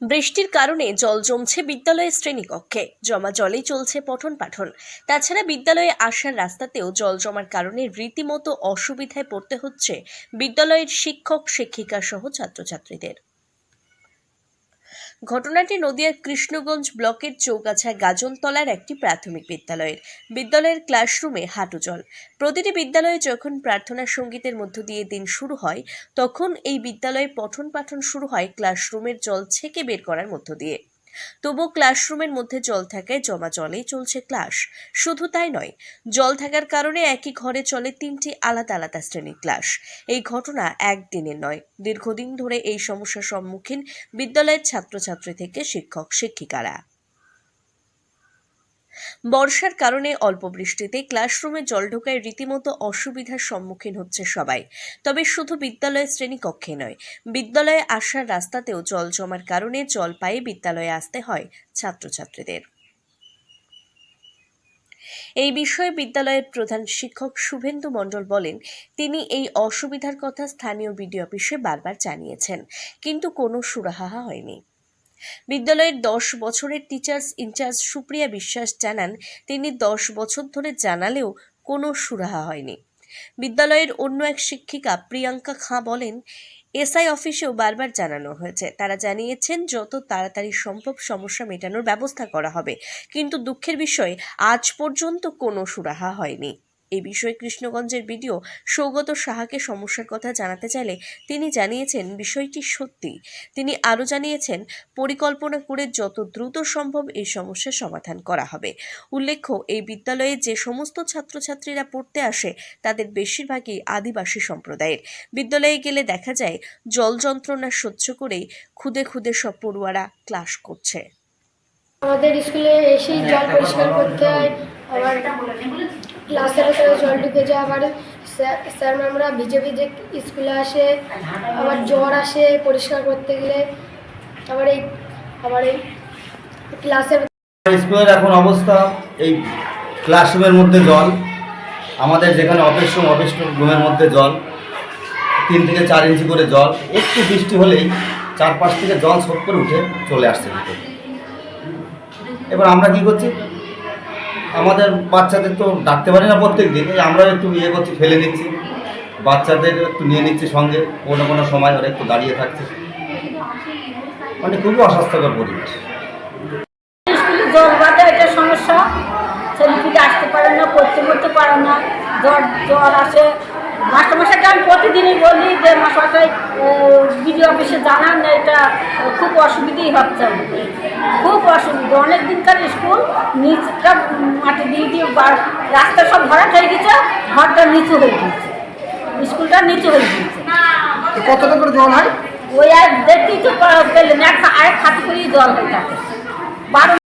বৃষ্টির কারণে জল জমছে বিদ্যালয়ের শ্রেণীকক্ষে। জমা জলেই চলছে পঠন পাঠন। তাছাড়া বিদ্যালয়ে আসার রাস্তাতেও জল জমার কারণে রীতিমতো অসুবিধায় পড়তে হচ্ছে বিদ্যালয়ের শিক্ষক শিক্ষিকা সহ ছাত্রছাত্রীদের। ঘটনাটি নদিয়ার কৃষ্ণগঞ্জ ব্লকের চৌগাছা গাজনতলার একটি প্রাথমিক বিদ্যালয়ের। বিদ্যালয়ের ক্লাসরুমে হাঁটু জল। প্রতিটি বিদ্যালয়ে যখন প্রার্থনা সঙ্গীতের মধ্য দিয়ে দিন শুরু হয়, তখন এই বিদ্যালয়ে পঠন পাঠন শুরু হয় ক্লাসরুমের জল ছেঁকে বের করার মধ্য দিয়ে। তবু ক্লাসরুমের মধ্যে জল থাকায় জমা জলেই চলছে ক্লাস। শুধু তাই নয়, জল থাকার কারণে একই ঘরে চলে তিনটি আলাদা আলাদা শ্রেণির ক্লাস। এই ঘটনা একদিনের নয়, দীর্ঘদিন ধরে এই সমস্যার সম্মুখীন বিদ্যালয়ের ছাত্রছাত্রী থেকে শিক্ষক শিক্ষিকারা বর্ষার কারণে অল্প বৃষ্টিতে ক্লাসরুমে জল ঢোকায় রীতিমতো অসুবিধার সম্মুখীন হচ্ছে সবাই। তবে শুধু বিদ্যালয়ের শ্রেণীকক্ষে নয়, বিদ্যালয়ে আসার রাস্তাতেও জল জমার কারণে জল পায়ে বিদ্যালয়ে আসতে হয় ছাত্রছাত্রীদের। এই বিষয়ে বিদ্যালয়ের প্রধান শিক্ষক শুভেন্দু মণ্ডল বলেন, তিনি এই অসুবিধার কথা স্থানীয় বিডিও অফিসে বারবার জানিয়েছেন, কিন্তু কোনো সুরাহা হয়নি। বিদ্যালয়ের দশ বছরের টিচার্স ইনচার্জ সুপ্রিয়া বিশ্বাস জানান, তিনি দশ বছর ধরে জানালেও কোনো সুরাহা হয়নি। বিদ্যালয়ের অন্য এক শিক্ষিকা প্রিয়াঙ্কা খাঁ বলেন, এসআই অফিসেও বারবার জানানো হয়েছে। তারা জানিয়েছেন, যত তাড়াতাড়ি সম্ভব সমস্যা মেটানোর ব্যবস্থা করা হবে। কিন্তু দুঃখের বিষয়, আজ পর্যন্ত কোনো সুরাহা হয়নি। এই বিষয়ে কৃষ্ণগঞ্জের বিডিও সৌগত সাহাকে সমস্যার কথা জানাতে চাইলে তিনি জানিয়েছেন বিষয়টি সত্যি। তিনি আরও জানিয়েছেন, পরিকল্পনা করে যত দ্রুত সম্ভব এই সমস্যার সমাধান করা হবে। উল্লেখ্য, এই বিদ্যালয়ে যে সমস্ত ছাত্রছাত্রীরা পড়তে আসে, তাদের বেশিরভাগই আদিবাসী সম্প্রদায়ের। বিদ্যালয়ে গেলে দেখা যায়, জল যন্ত্রণা সহ্য করেই খুদে খুদে সব পড়ুয়ারা ক্লাস করছে। আমাদের স্কুলে এসেই জল পরিষ্কার করতে হয়। আবার ক্লাসের ভেতরে জল ঢুকে যায় আবার স্যার স্যার ম্যামরা ভিজে ভিজে স্কুলে আসে, আবার জ্বর আসে পরিষ্কার করতে গেলে। আবার এই আবার এই ক্লাসের স্কুলের এখন অবস্থা, এই ক্লাসরুমের মধ্যে জল, আমাদের যেখানে অফিস রুম, অফিস রুমের মধ্যে জল, তিন থেকে চার ইঞ্চি করে জল, একটু বৃষ্টি হলেই চারপাশ থেকে জল সব করে উঠে চলে আসছে ভিতরে। এবার আমরা কি করছি? আমাদের বাচ্চাদের তো ডাকতে পারি না প্রত্যেক দিন এই আমরা একটু ইয়ে করছি, ফেলে নিচ্ছি বাচ্চাদের একটু নিয়ে নিচ্ছি সঙ্গে, কোনো কোনো সময় ওরা একটু দাঁড়িয়ে থাকছে। মানে খুবই অস্বাস্থ্যকর পরিবেশ। এটা সমস্যা। ছেলে আসতে পারে না, পড়তে পড়তে পারে না। জ্বর জ্বর আসে মাস্টারমশাইকে আমি প্রতিদিনই বলি যে মাস্টারমশাই বিডিও অফিসে জানান এটা খুব অসুবিধেই হচ্ছে। খুব অসুবিধা। অনেক দিনকার স্কুল নিচটা মাটি দিয়ে দিয়ে রাস্তা সব ভরাট হয়ে গেছে ঘরটা নিচু হয়ে গেছে। স্কুলটা নিচু হয়ে গেছে। কতটা করে জল হয়? ওই আর দেখতেই তো পেলেন এক আরেক হাতে করেই জল হয়ে থাকে। বারো